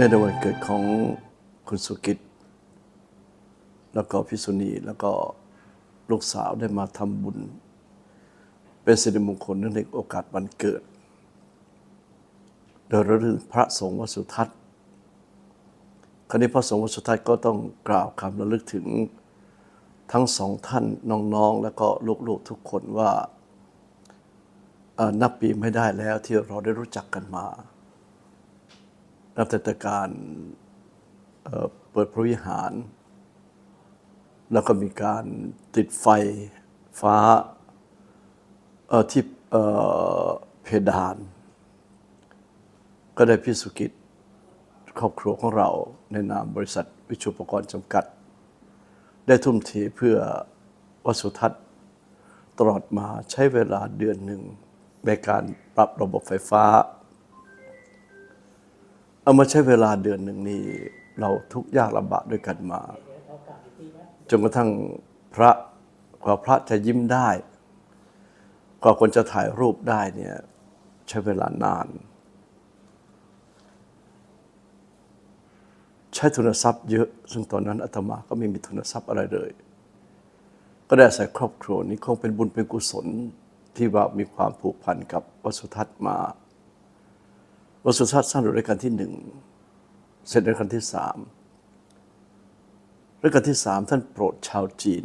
นในวันเกิดของคุณสุกิจแล้วก็พิสุณีแล้วก็ลูกสาวได้มาทำบุญ เป็นสิริมงคลเนื่องในโอกาสวันเกิด โดยระลึกพระสงฆ์วสุทัศน์คราวนี้พระสงฆ์วสุทัศน์ก็ต้องกล่าวคำระลึกถึงทั้งสองท่านน้องๆ แล้วก็ลูกๆทุกคนว่านับปีไม่ได้แล้วที่เราได้รู้จักกันมา นับแต่แต่การเเปิดพระวิหาร แล้วก็มีการติดไฟฟ้าที่เอ่อเพดาน ก็ได้พิสุกิจครอบครัวของเราในนามบริษัทวิชุปกรณ์จำกัด ได้ทุ่มเทเพื่อวสุทัศน์ตลอดมาใช้เวลาเดือนหนึ่งในการปรับระบบไฟฟ้า เอามาใช้เวลาเดือนหนึ่งนี้เราทุกข์ยากลำบากด้วยกันมา จนกระทั่งพระกว่าพระจะยิ้มได้กว่าคนจะถ่ายรูปได้เนี่ยใช้เวลานาน ใช้ทุนทรัพย์เยอะ ซึ่งตอนนั้นอาตมาก็ไม่มีทุนทรัพย์อะไรเลย ก็ได้อาศัยครอบครัวนี้คงเป็นบุญเป็นกุศลที่ว่ามีความผูกพันกับวัสุทัศน์มา วัดสุทัศน์สร้างโดยรัชกาลที่หนึ่งเสร็จรัชกาลที่สามรัชกาลที่สามท่านโปรดชาวจีน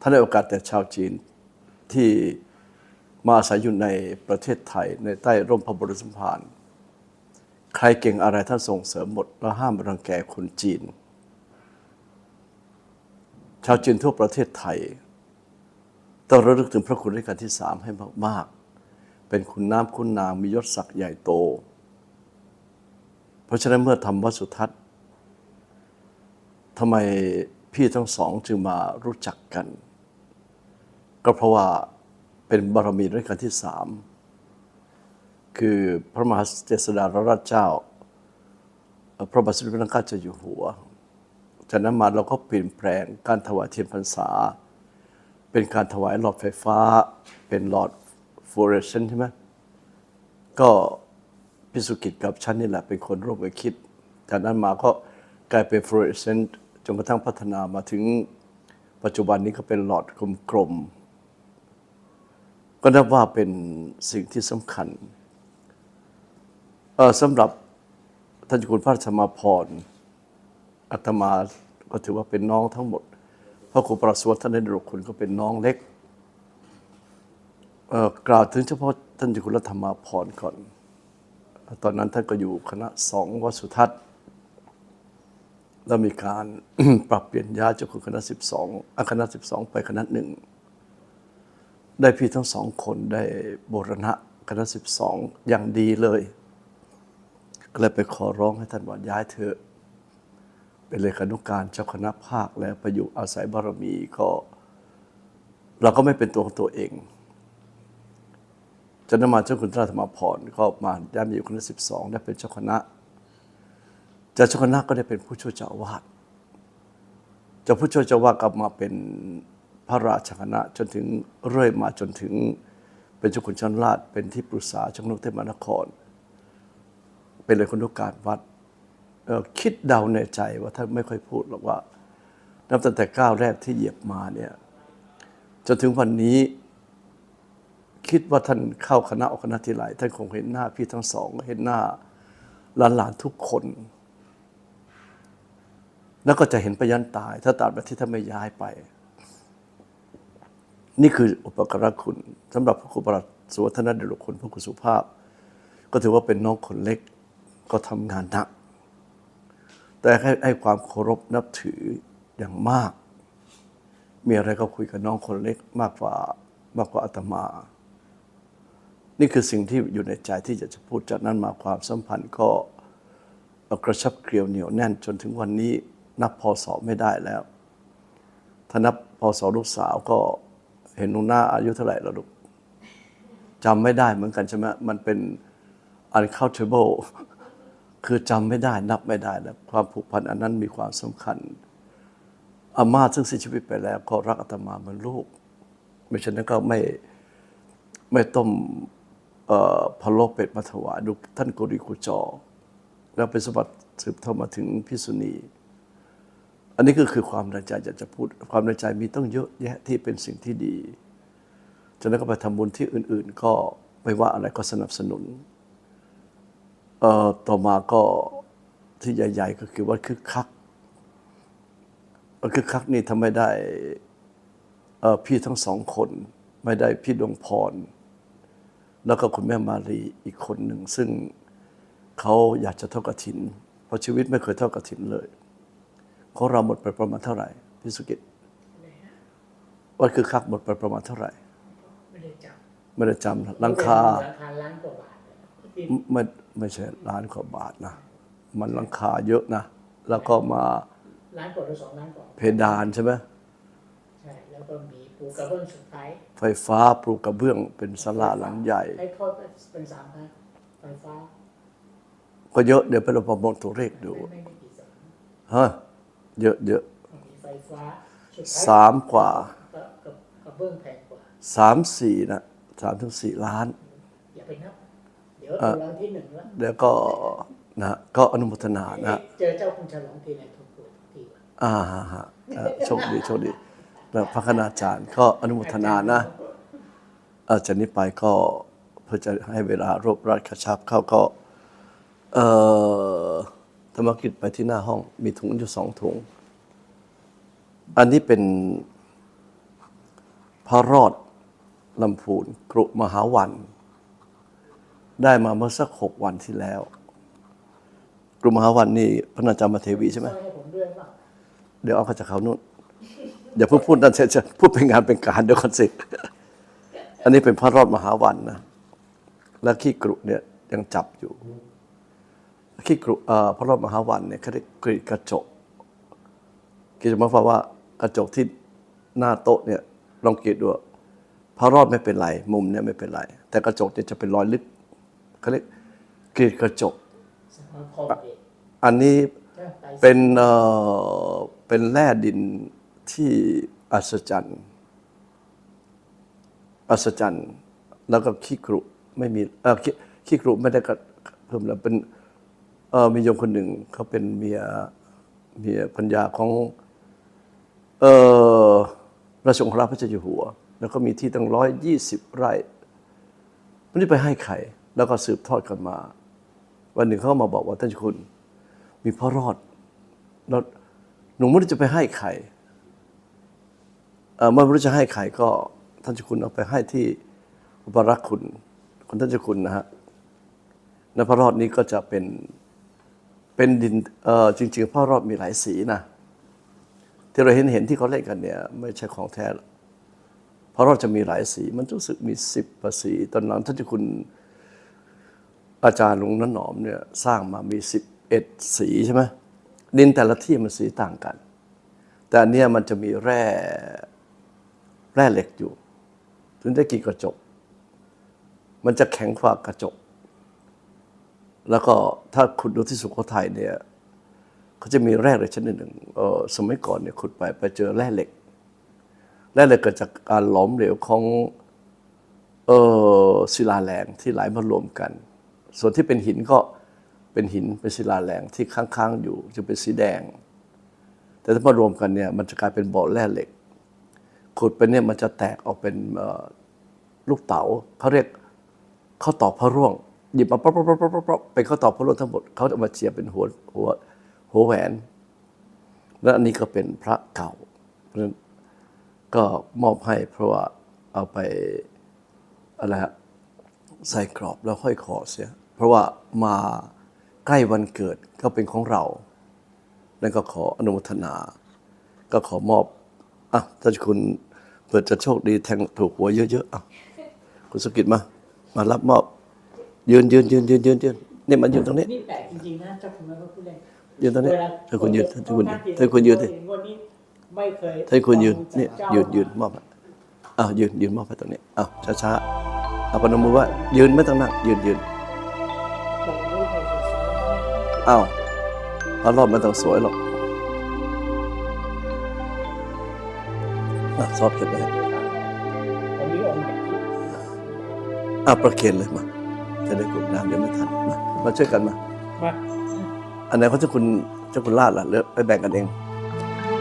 ท่านได้โอกาสแต่ชาวจีนที่มาอาศัยอยู่ในประเทศไทย ในใต้ร่มพระบรมสมภารใครเก่งอะไรท่านส่งเสริมหมด แล้วห้ามรังแกคนจีน ชาวจีนทั่วประเทศไทย ต้องระลึกถึงพระคุณรัชกาลที่สามให้มากๆ เป็นคุณน้ำคุณนางมียศศักดิ์ใหญ่โต เพราะฉะนั้นเมื่อทำวัดสุทัศน์ทำไมพี่ทั้งสองจึงมารู้จักกัน ก็เพราะว่าเป็นบารมีรัชกาลที่สามคือพระมหาเจษฎาธิราชเจ้า พระบาทสมเด็จพระนางเจ้าอยู่หัว จากนั้นมาเราก็เปลี่ยนแปลงการถวายเทียนพรรษา เป็นการถวายหลอดไฟฟ้า เป็นหลอด ฟลูอเรสเซนต์ใช่ไหมก็พิสุกิจกับฉันนี่แหละเป็นคนร่วมกันคิด จากนั้นมาก็กลายเป็นฟลูอเรสเซนต์จนกระทั่งพัฒนามาถึงปัจจุบันนี้ก็เป็นหลอดกลมๆก็นับว่าเป็นสิ่งที่สำคัญสำหรับท่านจ้าคุณพระธรรมพรอาตมาก็ถือว่าเป็นน้องทั้งหมดพระครูประสวทท่านได้ดรกคุณก็เป็นน้องเล็ก กล่าวถึงเฉพาะท่านเจ้าคุณรัธรรมาพรก่อน ตอนนั้นท่านก็อยู่คณะสองวัดสุทัศน์ แล้วมีการปรับเปลี่ยนย้ายจากคณะสิบสองคณะสิบสองไปคณะหนึ่ง ได้พี่ทั้งสองคนได้บรณะคณะสิบสองอย่างดีเลย ก็เลยไปขอร้องให้ท่านว่าย้ายเถอะ เป็นเลขานุการเจ้าคณะภาคแล้วไประยุกต์อาศัยบารมีก็ เราก็ไม่เป็นตัวของตัวเอง จนมาเจ้าคุณราธรรมพรก็มาย้มาอยู่คณะสิบสองได้เป็นเจ้าคณะจากเจ้าคณะก็ได้เป็นผู้ช่วยเจ้าอาวาสจากผู้ช่วยเจ้าวาสกลับมาเป็นพระราชคณะจนถึงเรื่อยมาจนถึงเป็นเจ้าคุณชันราชเป็นที่ปรึกษาจังหวัดเทพมหานคร เป็นเลยคนทุกการวัดคิดเดาในใจว่าท่านไม่ค่อยพูดหรอกว่า นับตั้งแต่ก้าวแรกที่เหยียบมาเนี่ยจนถึงวันนี้ คิดว่าท่านเข้าคณะออกคณะทีไรท่านคงเห็นหน้าพี่ทั้งสอง เห็นหน้าหลานๆทุกคน แล้วก็จะเห็นไปยันตาย ถ้าตราบใดที่ท่านไม่ย้ายไป นี่คืออุปการะคุณสำหรับพระครูประหลัดสุวัฒนเดชคุณพระครูสุภาพ ก็ถือว่าเป็นน้องคนเล็กก็ทำงานหนัก แต่ให้ให้ความเคารพนับถืออย่างมาก มีอะไรก็คุยกับน้องคนเล็กมากกว่ามากกว่าอาตมา นี่คือสิ่งที่อยู่ในใจที่จะจะพูดจากนั้นมาความสัมพันธ์ก็กระชับเกลียวเหนียวแน่นจนถึงวันนี้นับพอสอไม่ได้แล้ว ถ้านับพอสอลูกสาวก็เห็นหนูหน้าอายุเท่าไหร่แล้วลูกจำไม่ได้เหมือนกันใช่ไหมมันเป็น uncountable คือจำไม่ได้นับไม่ได้แล้วความผูกพันอันนั้นมีความสำคัญอาม่าซึ่งเสียชีวิตไปแล้ว ก็รักอาตมาเหมือนลูก ไม่ฉะนั้นก็ไม่ไม่ต้มเอ่อ พะโลเป็ดมาถวายดูท่านโกริกุจอ แล้วเป็นสมบัติสืบทอดมาถึงพิษุณี อันนี้ก็คือความในใจอยากจะพูด ความในใจมีต้องเยอะแยะที่เป็นสิ่งที่ดีจากนั้นก็ไปทำบุญที่อื่น ๆ ก็ไม่ว่าอะไรก็สนับสนุนเออต่อมาก็ที่ใหญ่ ๆ ก็คือว่าคึกคักวันคึกคักนี่ทำไม่ได้พี่ทั้งสองคน ไม่ได้พี่ดวงพร แล้วก็คุณแม่มารีอีกคนหนึ่ง ซึ่งเขาอยากจะเท่ากระถิน เพราะชีวิตไม่เคยเท่ากระถินเลยของเราหมดไปประมาณเท่าไหร่พี่สุกิตวันคือคักหมดไปประมาณเท่าไหร่ ไม่ได้จับไม่ได้จำหลังคาหลังคาล้านกว่าบาทที่ไม่ไม่ใช่ล้านกว่าบาทนะ มันหลังคาเยอะนะ แล้วก็มาล้านกว่าหรือสองล้านกว่าเพดานใช่ไหมใช่ แล้วก็มีปูกระเบื้องสุดท้ายไฟฟ้าปลูกกระเบื้องเป็นศาลาหลังใหญ่ ให้ทอดเป็นสามครั้งไฟฟ้าก็เยอะเดี๋ยวไปเราประมวลตัวเลขดูไม่ไม่กี่แสนฮะเยอะเยอะมีไฟฟ้าสุดท้ายสามกว่ากับกับกระเบื้องแพงกว่า สามสี่นะสามถึงสี่ล้าน อย่าไปนับ เดี๋ยวเอารางที่หนึ่งแล้วแล้วก็นะก็อนุโมทนานะ เจอเจ้าคุณฉลองทีไรถูกหวยทุกทีว่ะอ่าฮะฮะเอ่อโชคดีโชคดีแล้ว พระคณาจารย์ก็อนุโมทนานะเอ่อจากนี้ไปก็เพื่อจะให้เวลารวบรัดกระชับเข้าก็เอ่อธรรมกิจไปที่หน้าห้องมีถุงอยู่สองถุง อันนี้เป็นพระรอดลำพูนกรุมหาวัน ได้มาเมื่อสักหกวันที่แล้ว กรุมหาวันนี่พระนาจารย์มาเทวีใช่ไหมสร้อยให้ผมด้วยป่ะเดี๋ยวเอาเขาจากเขานู่น อย่าเพิ่งพูดนั่นเสร็จจะพูดเป็นงานเป็นการเดี๋ยวก่อนสิ อันนี้เป็นพระรอดมหาวันนะ แล้วขี้กรุเนี่ยยังจับอยู่ ขี้กรุเอ่อพระรอดมหาวันเนี่ยเขาเรียกกรีดกระจกกรีดหมายความว่ากระจกที่หน้าโต๊ะเนี่ยลองกรีดดูพระรอดไม่เป็นไร มุมเนี่ยไม่เป็นไร แต่กระจกเนี่ยจะเป็นรอยลึกเขาเรียกกรีดกระจกสมาคมเอกอันนี้ใช่ไตรเป็นเอ่อเป็นแร่ดิน ที่อัศจรรย์ อัศจรรย์ แล้วก็ขี้กรุไม่มีเออขี้ขี้กรุไม่ได้กระเพิ่มแล้วเป็นเออมีโยมคนหนึ่งเขาเป็นเมียเมียพัญญาของเออราชองคราพระเจ้าอยู่หัว แล้วก็มีที่ตั้งร้อยยี่สิบไร่ไม่ได้ไปให้ใครแล้วก็สืบทอดกันมา วันหนึ่งเขามาบอกว่าท่านคุณ มีพ่อรอดแล้วหนูไม่รู้จะไปให้ใคร เอ่อไม่รู้จะให้ใครก็ท่านเจ้าคุณเอาไปให้ที่อุปรักคุณคุณท่านเจ้าคุณนะฮะในพระรอดนี้ก็จะเป็นเป็นดินเอ่อจริง ๆ พระรอดมีหลายสีนะที่เราเห็นเห็นที่เขาเล่นกันเนี่ย ไม่ใช่ของแท้พระรอดจะมีหลายสี มันรู้สึกมีสิบประสีตอนนั้นท่านเจ้าคุณอาจารย์หลวงนันหนอมเนี่ยสร้างมามีสิบเอ็ดสีใช่ไหมดินแต่ละที่มันสีต่างกัน แต่อันเนี้ยมันจะมีแร่ ร่เหล็กอยู่ ถึงได้กี่กระจก มันจะแข็งกว่ากระจก แล้วก็ถ้าขุดดูที่สุโขทัยเนี่ยเขาจะมีแร่เหล็กชนิดหนึ่งสมัยก่อนเนี่ยขุดไปไปเจอแร่เหล็ก แร่เหล็กเกิดจากการหลอมเหลวของเออศิลาแรงที่ไหลมารวมกัน ส่วนที่เป็นหินก็เป็นหินเป็นศิลาแรงที่ค้างๆอยู่จะเป็นสีแดง แต่ถ้ามารวมกันเนี่ยมันจะกลายเป็นบ่อแร่เหล็ก ขุดไปเนี่ยมันจะแตกออกเป็นลูกเต๋าเขาเรียกข้าวตอกพระร่วงหยิบมาป๊อปป๊อปป๊อปป๊อปป๊อปเป็นข้าวตอกพระร่วงทั้งหมดเขาจะมาเจียบเป็นหัวหัวหัวแหวน และอันนี้ก็เป็นพระเก่าเพราะฉะนั้นก็มอบให้เพราะว่าเอาไปอะไรฮะใส่กรอบแล้วห้อยคอเสีย เพราะว่ามาใกล้วันเกิดก็เป็นของเรา นั่นก็ขออนุโมทนา ก็ขอมอบอะท่านคุณ เปิดจะโชคดีแทงถูกหัวเยอะๆอะคุณสุกิตมา มารับมอบ ยืนยืนยืนยืนยืนยืนนี่มันยืนตรงนี้นี่แปลกจริงๆนะเจ้าคุณแม่ก็พูดเล่นยืนตรงนี้เวลาถ้าคุณยืนถ้าคุณยืนถ้าคุณยืนสิวันนี้ไม่เคยถ้าคุณยืนนี่เจ้ายืนยืนมอบให้อ้าวยืนยืนมอบให้ตรงนี้อ้าวช้าๆเอาปนมมือไว่า ยืนไม่ต้องนั่งยืนยืนบอกรู้ให้สวยๆอ้าวพระรอดไม่ต้องสวยหรอก อะซอบเก็บไว้ผมมีองค์แบบนี้อะประเคนเลยมา จะได้กดน้ำเดี๋ยวไม่ทันมามาช่วยกันมา มาอันไหนเขาเจ้าคุณเจ้าคุณลาดล่ะเลือกไปแบ่งกันเอง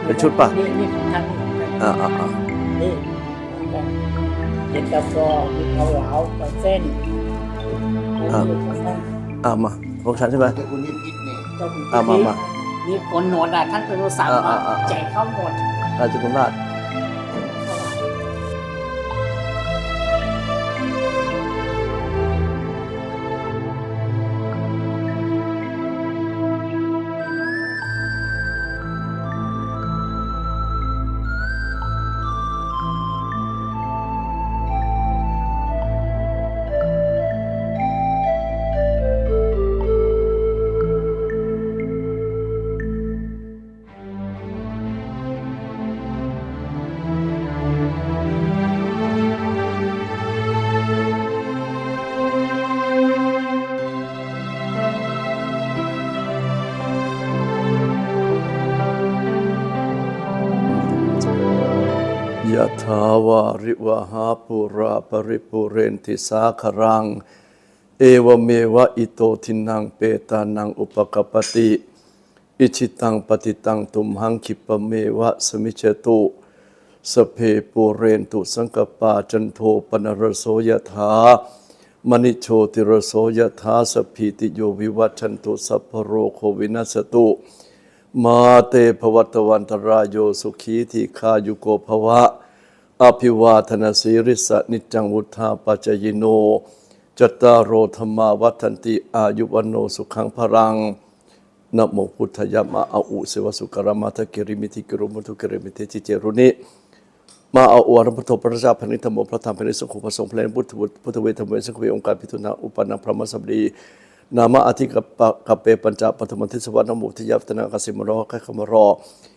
เป็นชุดป่ะ นี่นี่ของท่านนี่ของท่านอ่าอ่าอ่านี่เย็นตาโฟมีเกาเหลากับเส้นแล้วนี่ของท่านอ่ามาของฉันใช่ไหมแต่คุณนี่พิษเนี่ยเจ้าคุณอ่ามามา นี่คนโหนดอะท่านเป็นตัวสั่งอ่าว่าอ่าอ่า แจกข้าวหมดอ่าเจ้าคุณลาด ยะถาวาริวหาปุราปริปุเรนติสาครัง เอวเมวะอิโตทินังเปตานังอุปกปปติอิชิตังปฏิตังตุมหังคิปเมวะสมิเจตุสเพปุเรนตุสังกปาจันโทปนรโสยถามณิโชติรโสยถาสพีติโยวิวัชชันตุสัพพโรโควินัสตุ มาเตภวัตวันตรายโยสุขีทีคายุโกภวะ อภิวาทนาสีริสนิจังวุธาปัจจยิโน จตารโรธรรมาวัฒนติอายุวันโนสุขังพรังนโมพุทธยามะอาอุเสวสุกรมาทะเกริมิธิกรุมุทุเกริมิเทจิเจรุนิมาเอาอวรพุทโธพระเจ้าพระนิธรรมพระธรรมพระนิสงฆ์พระสงฆ์เพลงพุทธพุทธเวทธรรมเวสังเวองค์การพิทุนาอุปนังพระมัสสบดีนามะอธิกปะกะเปปัญจปฐมทิสวรรณมุทิยัตนากสิมโรคขมรนามานะอ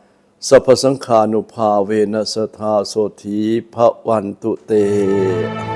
สัพสังขานุภาเวนัสทธาโสธิภวันตุเตพระวตุสัพพมังคลังรักตุสัพพเทวตานุภาเวนสธาโสธีพระวันตุเต